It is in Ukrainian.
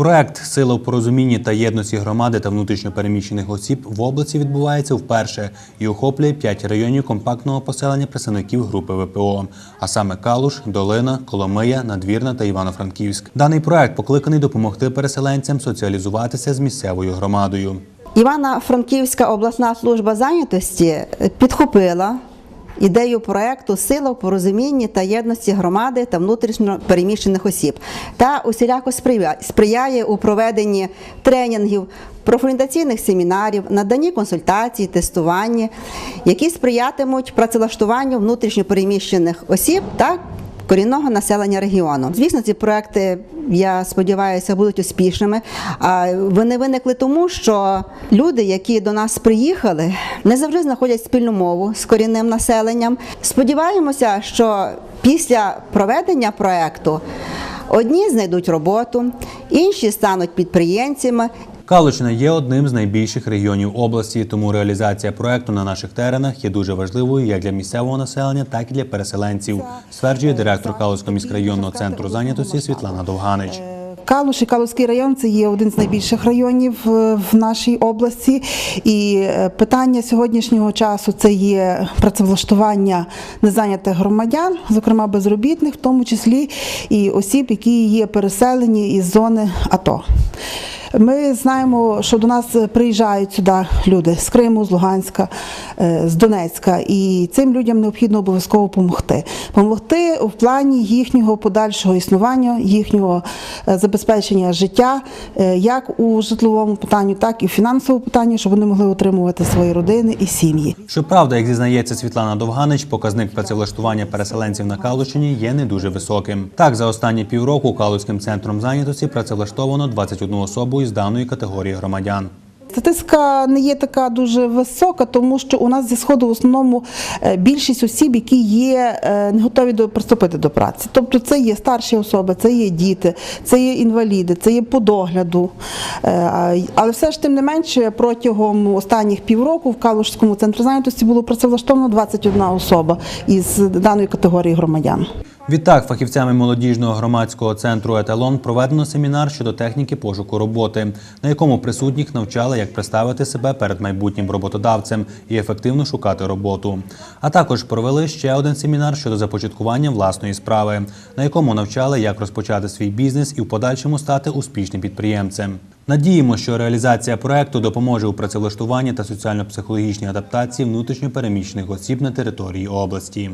Проект Сила в порозумінні та єдності громади та внутрішньопереміщених осіб в області відбувається вперше і охоплює п'ять районів компактного поселення представників групи ВПО, а саме Калуш, Долина, Коломия, Надвірна та Івано-Франківськ. Даний проект покликаний допомогти переселенцям соціалізуватися з місцевою громадою. Івано-Франківська обласна служба зайнятості підхопила ідею проекту Сила в порозумінні та єдності громади та внутрішньо переміщених осіб та усіляко сприяє, у проведенні тренінгів, профорієнтаційних семінарів, наданні консультацій, тестуванні, які сприятимуть працевлаштуванню внутрішньо переміщених осіб та корінного населення регіону. Звісно, ці проекти, я сподіваюся, будуть успішними. А вони виникли тому, що люди, які до нас приїхали, не завжди знаходять спільну мову з корінним населенням. Сподіваємося, що після проведення проекту одні знайдуть роботу, інші стануть підприємцями, Калущина є одним з найбільших регіонів області, тому реалізація проекту на наших теренах є дуже важливою як для місцевого населення, так і для переселенців, стверджує директор Калуського міськрайонного центру зайнятості Світлана Довганич. Калуш і Калуський район це є один з найбільших районів е, в нашій області. І е, питання сьогоднішнього часу це є працевлаштування незайнятих громадян, зокрема безробітних, в тому числі і осіб, які є переселені із зони АТО. Ми знаємо, що до нас приїжджають сюди люди з Криму, з Луганська, е, з Донецька, і цим людям необхідно обов'язково допомогти. Помогти в плані їхнього подальшого існування, їхнього е, забезпечення життя, е, як у житловому питанні, так і в фінансовому питанні, щоб вони могли утримувати свої родини і сім'ї. Щоправда, як зізнається Світлана Довганич, показник працевлаштування переселенців на Калущині є не дуже високим. Так, за останні півроку Калуським центром зайнятості працевлаштовано 21 особу із даної категорії громадян. Статистика не є така дуже висока, тому що у нас зі сходу в основному е, більшість осіб, які є е, не готові до приступити до праці. Тобто це є старші особи, це є діти, це є інваліди, це є по догляду. Е, Але все ж тим не менше, протягом останніх півроку в Калужському центрі зайнятості було працевлаштовано 21 особа із даної категорії громадян. Відтак, фахівцями молодіжного громадського центру Еталон проведено семінар щодо техніки пошуку роботи, на якому присутніх навчали, як представити себе перед майбутнім роботодавцем і ефективно шукати роботу. А також провели ще один семінар щодо започаткування власної справи, на якому навчали, як розпочати свій бізнес і в подальшому стати успішним підприємцем. Надіємо, що реалізація проекту допоможе у працевлаштуванні та соціально-психологічній адаптації внутрішньо переміщених осіб на території області.